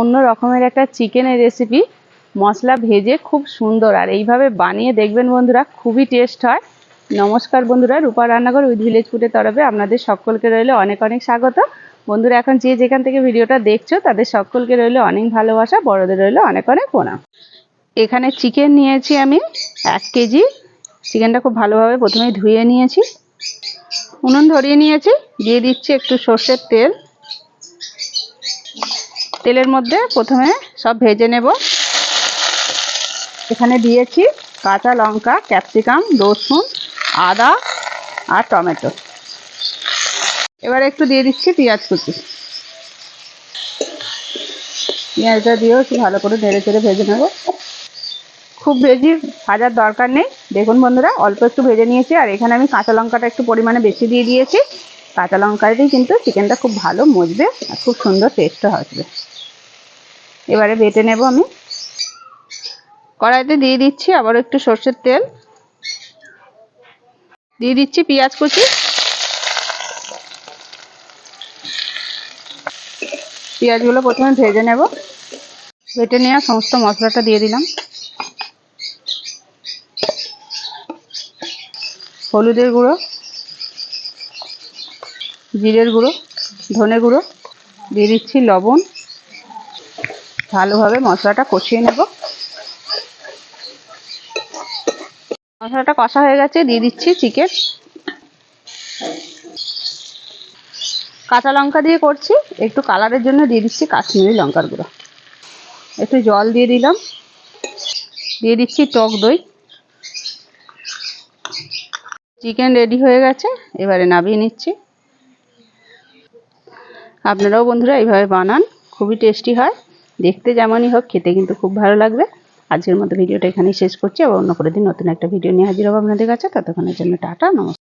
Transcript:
অন্য রকমের একটা চিকেনের রেসিপি মশলা ভেজে খুব সুন্দর। আর এইভাবে বানিয়ে দেখবেন বন্ধুরা, খুবই টেস্ট হয়। নমস্কার বন্ধুরা, রূপা রান্নাঘর উইথ ভিলেজ ফুডের তরফে আপনাদের সকলকে রইলে অনেক অনেক স্বাগত। বন্ধুরা, এখন যে যেখান থেকে ভিডিওটা দেখছ, তাদের সকলকে রইলে অনেক ভালোবাসা, বড়দের রইলে অনেক অনেক প্রণাম। এখানে চিকেন নিয়েছি আমি এক কেজি। চিকেনটা খুব ভালোভাবে প্রথমে ধুয়ে নিয়েছি। উনুন ধরিয়ে নিয়েছি, দিয়ে দিচ্ছি একটু সর্ষের তেল। তেলের মধ্যে প্রথমে সব ভেজে নেব। এখানে দিয়েছি কাঁচা লঙ্কা, ক্যাপসিকাম, রসুন, আদা আর টমেটো। এবার একটু দিয়ে দিচ্ছি পেঁয়াজ কুচি। পেঁয়াজটা দিয়েও একটু ভালো করে নেড়ে চেড়ে ভেজে নেব। খুব বেশি ভাজার দরকার নেই। দেখুন বন্ধুরা, অল্প একটু ভেজে নিয়েছি আর এখানে আমি কাঁচা লঙ্কাটা একটু পরিমাণে বেশি দিয়ে দিয়েছি। কাঁচা লঙ্কাতেই কিন্তু চিকেনটা খুব ভালো মজবে আর খুব সুন্দর টেস্টও আসবে। এবারে বেটে নেব আমি। কড়াইতে দিয়ে দিচ্ছি আবার একটু সর্ষের তেল। দিয়ে দিচ্ছি পেঁয়াজ কুচি। পেঁয়াজগুলো প্রথমে ভেজে নেব। বেটে নেওয়া সমস্ত মশলাটা দিয়ে দিলাম। হলুদের গুঁড়ো, জিরের গুঁড়ো, ধনে গুঁড়ো, দিয়ে দিচ্ছি লবণ। ভালোভাবে মশলাটা কষিয়ে নেব। মশলাটা কষা হয়ে গেছে, দিয়ে দিচ্ছি চিকেন। কাঁচা লঙ্কা দিয়ে করছি, একটু কালারের জন্য দিয়ে দিচ্ছি কাশ্মীরি লঙ্কার গুঁড়ো। একটু জল দিয়ে দিলাম। দিয়ে দিচ্ছি টক দই। চিকেন রেডি হয়ে গেছে, এবারে নামিয়ে নিচ্ছি। আপনারাও বন্ধুরা এইভাবে বানান, খুবই টেস্টি হয়। দেখতে যেমনই হোক, খেতে কিন্তু খুব ভালো লাগবে। আজকের মতো ভিডিওটা এখানেই শেষ করছি। আবার অন্য করে দিন নতুন একটা ভিডিও নিয়ে হাজির হব আপনাদের কাছে। ততক্ষণের জন্য টাটা, নমস্কার।